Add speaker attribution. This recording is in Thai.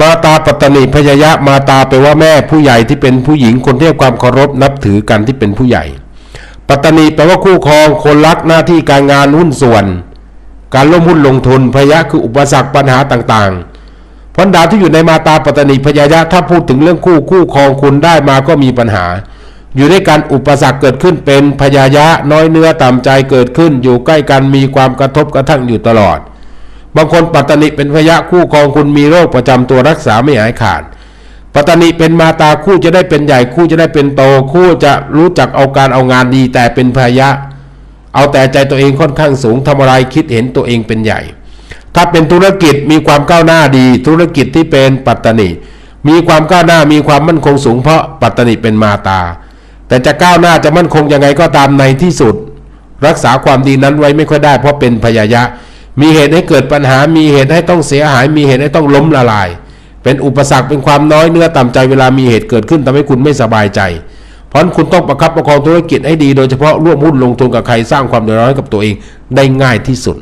Speaker 1: มาตาปัตตนิพยายะมาตาแปลว่าแม่ผู้ใหญ่ที่เป็นผู้หญิงคนที่ให้ความเคารพนับถือกันที่เป็นผู้ใหญ่ ปัตตนิแปลว่าคู่ครองคนรักหน้าที่การงานหุ้นส่วน การร่วมหุ้นลงทุนพยะคืออุปสรรคปัญหาต่างๆพราะดาวที่อยู่ในมาตาปัตตนิพยายะถ้าพูดถึงเรื่องคู่คู่ครองคุณได้มาก็มีปัญหา อยู่ด้วยกันอุปสรรคเกิดขึ้นเป็นพยายะน้อยเนื้อต่ำใจเกิดขึ้น อยู่ใกล้กันมีความกระทบกระทั่งอยู่ตลอด บางคนปัตตนิเป็นพยะคู่ครองคุณมีโรคประจำตัวรักษาไม่หายขาด ปัตตนิเป็นมาตาคู่จะได้เป็นใหญ่คู่จะได้เป็นโตคู่จะรู้จักเอาการเอางานดีแต่เป็นพยะ เอาแต่ใจตัวเองค่อนข้างสูงทำอะไรคิดเห็นตัวเองเป็นใหญ่ ถ้าเป็นธุรกิจมีความก้าวหน้าดี ธุรกิจที่เป็นปัตตนิมีความก้าวหน้ามีความมั่นคงสูงเพราะปัตตนิเป็นมาตา แต่จะก้าวหน้าจะมั่นคงยังไงก็ตามในที่สุด รักษาความดีนั้นไว้ไม่ค่อยได้เพราะเป็นพยายะ มีเหตุให้เกิดปัญหา มีเหตุให้ต้องเสียหาย มีเหตุให้ต้องล้มละลาย เป็นอุปสรรคเป็นความน้อยเนื้อต่ำใจเวลามีเหตุเกิดขึ้นทำให้คุณไม่สบายใจ เพราะคุณต้องประคับประคองธุรกิจให้ดี โดยเฉพาะร่วมหุ้นลงทุนกับใครสร้างความเดือดร้อนให้กับตัวเองได้ง่ายที่สุด